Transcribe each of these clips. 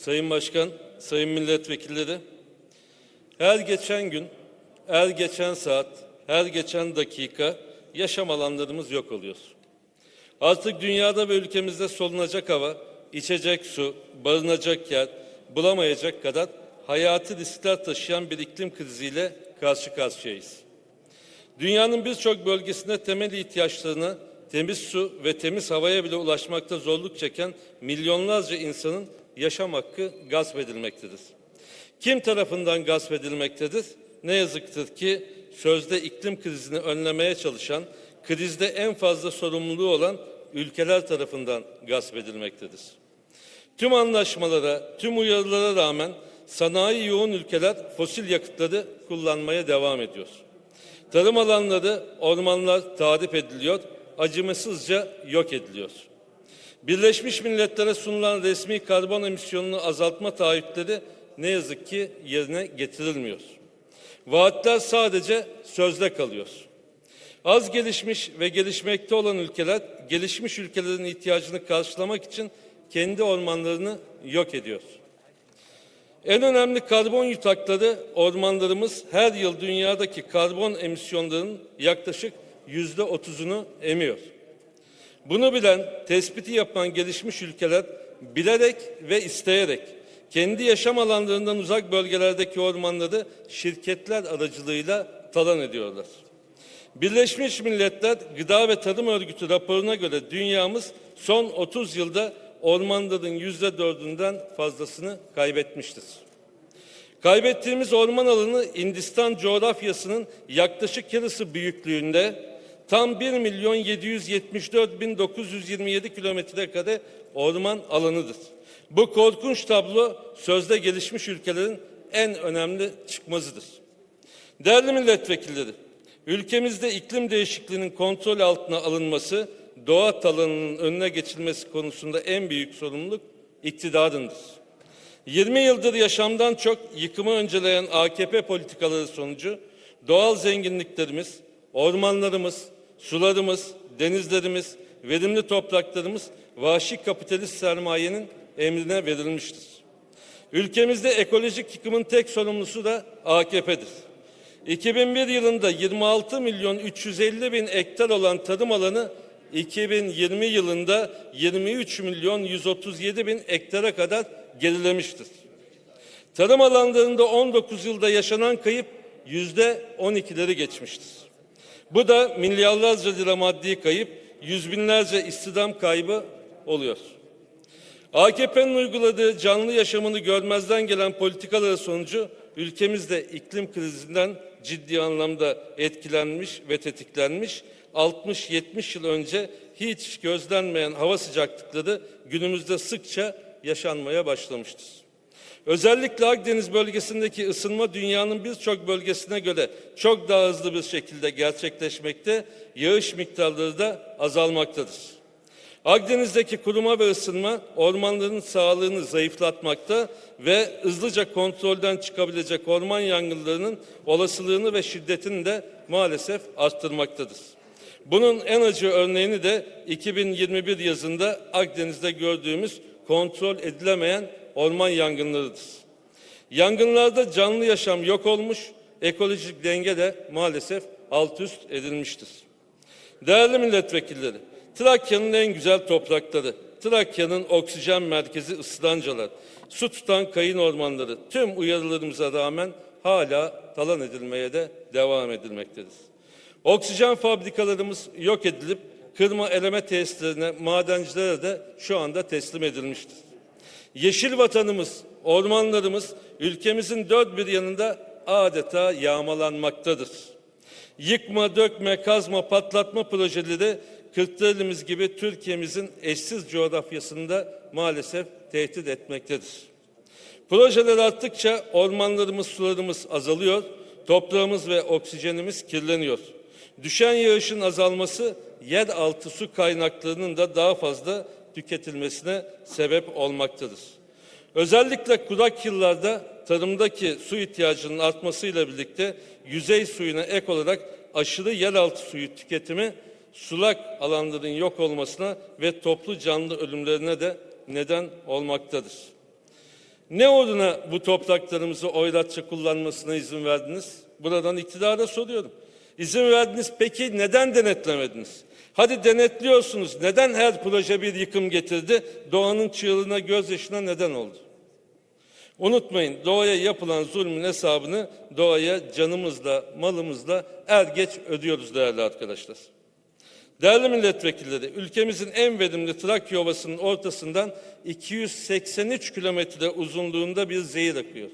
Sayın Başkan, Sayın Milletvekilleri, her geçen gün, her geçen saat, her geçen dakika yaşam alanlarımız yok oluyor. Artık dünyada ve ülkemizde solunacak hava, içecek su, barınacak yer bulamayacak kadar hayati riskler taşıyan bir iklim kriziyle karşı karşıyayız. Dünyanın birçok bölgesinde temel ihtiyaçlarına temiz su ve temiz havaya bile ulaşmakta zorluk çeken milyonlarca insanın yaşam hakkı gasp edilmektedir. Kim tarafından gasp edilmektedir? Ne yazıktır ki sözde iklim krizini önlemeye çalışan, krizde en fazla sorumluluğu olan ülkeler tarafından gasp edilmektedir. Tüm anlaşmalara, tüm uyarılara rağmen sanayi yoğun ülkeler fosil yakıtları kullanmaya devam ediyor. Tarım alanları, ormanlar tahrip ediliyor, acımasızca yok ediliyor. Birleşmiş Milletler'e sunulan resmi karbon emisyonunu azaltma taahhütleri ne yazık ki yerine getirilmiyor. Vaatler sadece sözde kalıyor. Az gelişmiş ve gelişmekte olan ülkeler gelişmiş ülkelerin ihtiyacını karşılamak için kendi ormanlarını yok ediyor. En önemli karbon yutakları ormanlarımız her yıl dünyadaki karbon emisyonlarının yaklaşık yüzde otuzunu emiyor. Bunu bilen, tespiti yapan gelişmiş ülkeler bilerek ve isteyerek kendi yaşam alanlarından uzak bölgelerdeki ormanları şirketler aracılığıyla talan ediyorlar. Birleşmiş Milletler Gıda ve Tarım Örgütü raporuna göre dünyamız son 30 yılda ormanların yüzde dördünden fazlasını kaybetmiştir. Kaybettiğimiz orman alanı Hindistan coğrafyasının yaklaşık yarısı büyüklüğünde tam 1 milyon 774 bin 927 kilometre kare orman alanıdır. Bu korkunç tablo sözde gelişmiş ülkelerin en önemli çıkmazıdır. Değerli milletvekilleri, ülkemizde iklim değişikliğinin kontrol altına alınması, doğa talanının önüne geçilmesi konusunda en büyük sorumluluk iktidarındır. 20 yıldır yaşamdan çok yıkımı önceleyen AKP politikaları sonucu doğal zenginliklerimiz, ormanlarımız, sularımız, denizlerimiz, verimli topraklarımız vahşi kapitalist sermayenin emrine verilmiştir. Ülkemizde ekolojik yıkımın tek sorumlusu da AKP'dir. 2001 yılında 26 milyon 350 bin hektar olan tarım alanı 2020 yılında 23 milyon 137 bin hektara kadar gerilemiştir. Tarım alanlarında 19 yılda yaşanan kayıp yüzde 12'leri geçmiştir. Bu da milyarlarca lira maddi kayıp, yüz binlerce istihdam kaybı oluyor. AKP'nin uyguladığı canlı yaşamını görmezden gelen politikaları sonucu ülkemizde iklim krizinden ciddi anlamda etkilenmiş ve tetiklenmiş. 60-70 yıl önce hiç gözlenmeyen hava sıcaklıkları günümüzde sıkça yaşanmaya başlamıştır. Özellikle Akdeniz bölgesindeki ısınma dünyanın birçok bölgesine göre çok daha hızlı bir şekilde gerçekleşmekte, yağış miktarları da azalmaktadır. Akdeniz'deki kuruma ve ısınma ormanların sağlığını zayıflatmakta ve hızlıca kontrolden çıkabilecek orman yangınlarının olasılığını ve şiddetini de maalesef arttırmaktadır. Bunun en acı örneğini de 2021 yazında Akdeniz'de gördüğümüz kontrol edilemeyen orman yangınlarıdır. Yangınlarda canlı yaşam yok olmuş, ekolojik denge de maalesef alt üst edilmiştir. Değerli milletvekilleri, Trakya'nın en güzel toprakları, Trakya'nın oksijen merkezi ıslancalar, su tutan kayın ormanları tüm uyarılarımıza rağmen hala talan edilmeye de devam edilmektedir. Oksijen fabrikalarımız yok edilip kırma eleme tesislerine, madencilere de şu anda teslim edilmiştir. Yeşil vatanımız, ormanlarımız ülkemizin dört bir yanında adeta yağmalanmaktadır. Yıkma, dökme, kazma, patlatma projeleri Kırklareli'miz gibi Türkiye'mizin eşsiz coğrafyasında maalesef tehdit etmektedir. Projeler arttıkça ormanlarımız, sularımız azalıyor, toprağımız ve oksijenimiz kirleniyor. Düşen yağışın azalması yeraltı su kaynaklarının da daha fazla tüketilmesine sebep olmaktadır. Özellikle kurak yıllarda tarımdaki su ihtiyacının artmasıyla birlikte yüzey suyuna ek olarak aşırı yeraltı suyu tüketimi sulak alanların yok olmasına ve toplu canlı ölümlerine de neden olmaktadır. Ne uğruna bu topraklarımızı oylatça kullanmasına izin verdiniz? Buradan iktidara soruyorum. İzin verdiniz peki neden denetlemediniz? Hadi denetliyorsunuz. Neden her proje bir yıkım getirdi? Doğanın çığlığına, gözyaşına neden oldu? Unutmayın doğaya yapılan zulmün hesabını doğaya canımızla, malımızla er geç ödüyoruz değerli arkadaşlar. Değerli milletvekilleri, ülkemizin en verimli Trakya Ovası'nın ortasından 283 kilometre uzunluğunda bir zehir akıyor.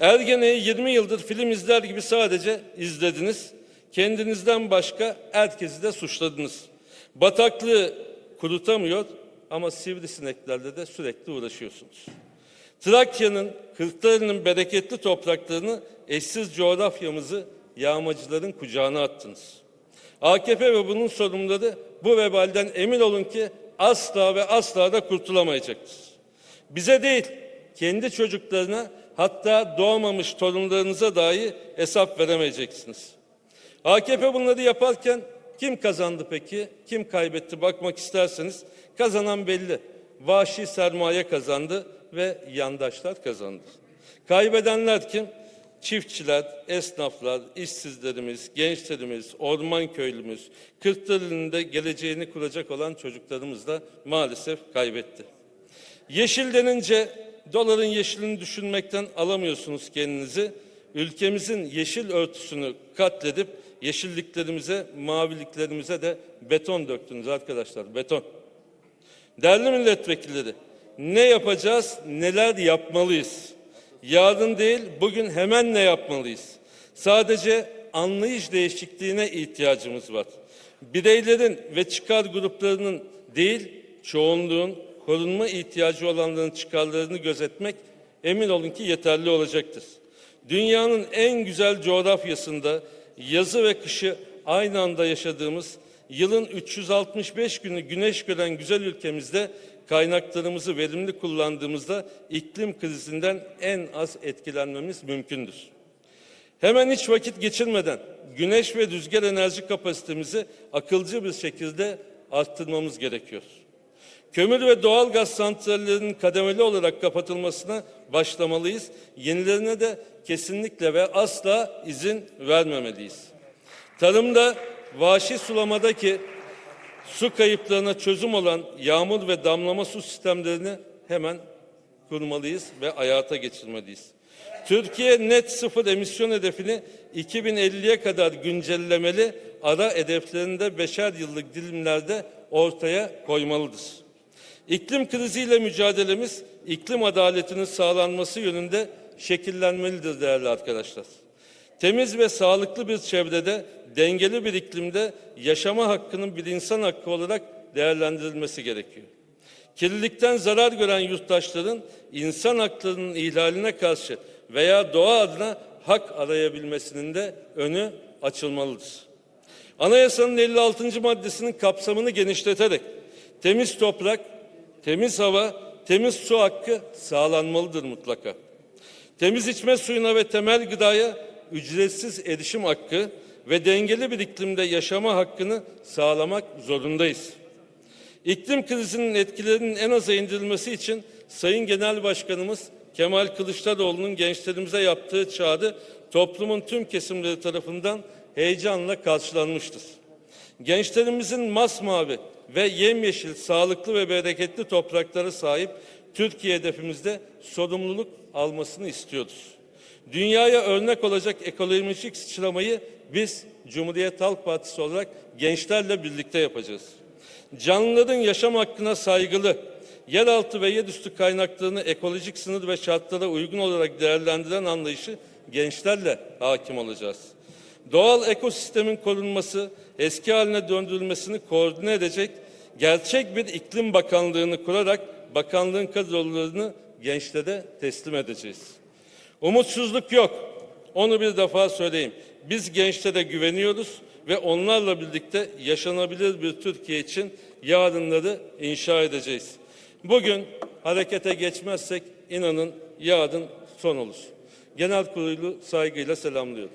Ergene'yi 20 yıldır film izler gibi sadece izlediniz. Kendinizden başka herkesi de suçladınız. Bataklığı kurutamıyor ama sivrisineklerle de sürekli uğraşıyorsunuz. Trakya'nın, Kırklareli'nin bereketli topraklarını, eşsiz coğrafyamızı yağmacıların kucağına attınız. AKP ve bunun sorumluları bu vebalden emin olun ki asla ve asla da kurtulamayacaktır. Bize değil, kendi çocuklarına hatta doğmamış torunlarınıza dahi hesap veremeyeceksiniz. AKP bunları yaparken kim kazandı peki? Kim kaybetti? Bakmak isterseniz kazanan belli. Vahşi sermaye kazandı ve yandaşlar kazandı. Kaybedenler kim? Çiftçiler, esnaflar, işsizlerimiz, gençlerimiz, orman köylümüz, Kırklareli'nin de geleceğini kuracak olan çocuklarımız da maalesef kaybetti. Yeşil denince doların yeşilini düşünmekten alamıyorsunuz kendinizi. Ülkemizin yeşil örtüsünü katledip yeşilliklerimize, maviliklerimize de beton döktünüz arkadaşlar, beton. Değerli milletvekilleri, ne yapacağız, neler yapmalıyız? Yarın değil, bugün hemen ne yapmalıyız? Sadece anlayış değişikliğine ihtiyacımız var. Bireylerin ve çıkar gruplarının değil, çoğunluğun korunma ihtiyacı olanların çıkarlarını gözetmek emin olun ki yeterli olacaktır. Dünyanın en güzel coğrafyasında yazı ve kışı aynı anda yaşadığımız yılın 365 günü güneş gören güzel ülkemizde kaynaklarımızı verimli kullandığımızda iklim krizinden en az etkilenmemiz mümkündür. Hemen hiç vakit geçirmeden güneş ve rüzgar enerji kapasitemizi akılcı bir şekilde arttırmamız gerekiyor. Kömür ve doğal gaz santrallerinin kademeli olarak kapatılmasına başlamalıyız. Yenilerine de kesinlikle ve asla izin vermemeliyiz. Tarımda vahşi sulamadaki su kayıplarına çözüm olan yağmur ve damlama su sistemlerini hemen kurmalıyız ve hayata geçirmeliyiz. Türkiye net sıfır emisyon hedefini 2050'ye kadar güncellemeli, ara hedeflerinde beşer yıllık dilimlerde ortaya koymalıdır. İklim kriziyle mücadelemiz iklim adaletinin sağlanması yönünde şekillenmelidir değerli arkadaşlar. Temiz ve sağlıklı bir çevrede, dengeli bir iklimde yaşama hakkının bir insan hakkı olarak değerlendirilmesi gerekiyor. Kirlilikten zarar gören yurttaşların insan haklarının ihlaline karşı veya doğa adına hak arayabilmesinin de önü açılmalıdır. Anayasanın 56. maddesinin kapsamını genişleterek temiz toprak, temiz hava, temiz su hakkı sağlanmalıdır mutlaka. Temiz içme suyuna ve temel gıdaya ücretsiz erişim hakkı ve dengeli bir iklimde yaşama hakkını sağlamak zorundayız. İklim krizinin etkilerinin en aza indirilmesi için Sayın Genel Başkanımız Kemal Kılıçdaroğlu'nun gençlerimize yaptığı çağrı toplumun tüm kesimleri tarafından heyecanla karşılanmıştır. Gençlerimizin masmavi ve yemyeşil, sağlıklı ve bereketli topraklara sahip Türkiye hedefimizde sorumluluk almasını istiyoruz. Dünyaya örnek olacak ekolojik sıçramayı biz Cumhuriyet Halk Partisi olarak gençlerle birlikte yapacağız. Canlıların yaşam hakkına saygılı, yeraltı ve yerüstü kaynaklarını ekolojik sınır ve şartlara uygun olarak değerlendiren anlayışı gençlerle hakim olacağız. Doğal ekosistemin korunması, eski haline döndürülmesini koordine edecek gerçek bir iklim bakanlığını kurarak bakanlığın kadrolarını gençlere teslim edeceğiz. Umutsuzluk yok. Onu bir defa söyleyeyim. Biz gençlere güveniyoruz ve onlarla birlikte yaşanabilir bir Türkiye için yarınları inşa edeceğiz. Bugün harekete geçmezsek inanın yarın son olur. Genel kurulu saygıyla selamlıyorum.